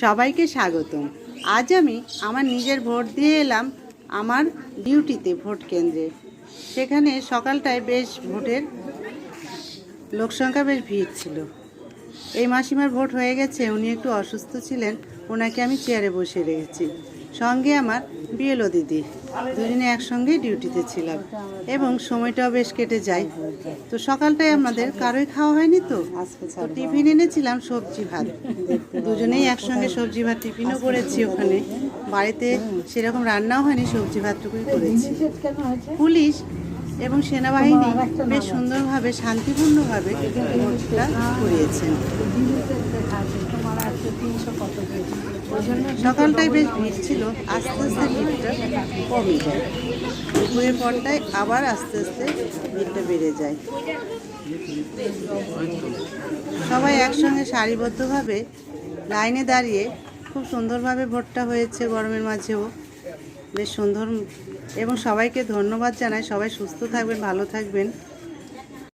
সবাইকে স্বাগতম। আজ আমি আমার নিজের ভোট দিয়ে এলাম আমার ডিউটিতে ভোট কেন্দ্রে। সেখানে সকালটায় বেশ ভোটের লোকসংখ্যা বেশ ভিড় ছিল। এই মাসিমার ভোট হয়ে গেছে, উনি একটু অসুস্থ ছিলেন, ওনাকে আমি চেয়ারে বসে রেখেছি। সঙ্গে আমার বিএলও দিদি। দুজনে একসঙ্গেই ডিউটিতে ছিলাম। এবং সময়টাও বেশ কেটে যায়। তো সকালটায় আমাদের কারোই খাওয়া হয়নি তো? টিফিন এনেছিলাম সবজি ভাত। দুজনেই একসঙ্গে সবজি ভাত টিফিনও করেছি ওখানে। বাড়িতে সেরকম রান্নাও হয়নি, সবজি ভাতটুকুই করেছি। পুলিশ এবং সেনাবাহিনী বেশ সুন্দরভাবে, শান্তিপূর্ণভাবে করিয়েছেন। সকালটায় বেশ ভিড় ছিল, আস্তে আস্তে ভিড়টা কমে যায়। দুপুরের পরটায় আবার আস্তে আস্তে ভিড়টা বেড়ে যায়। সবাই একসঙ্গে সারিবদ্ধভাবে লাইনে দাঁড়িয়ে খুব সুন্দরভাবে ভোটটা হয়েছে গরমের মাঝেও। বেশ সুন্দর এবং সবাইকে ধন্যবাদ জানাই। সবাই সুস্থ থাকবেন, ভালো থাকবেন।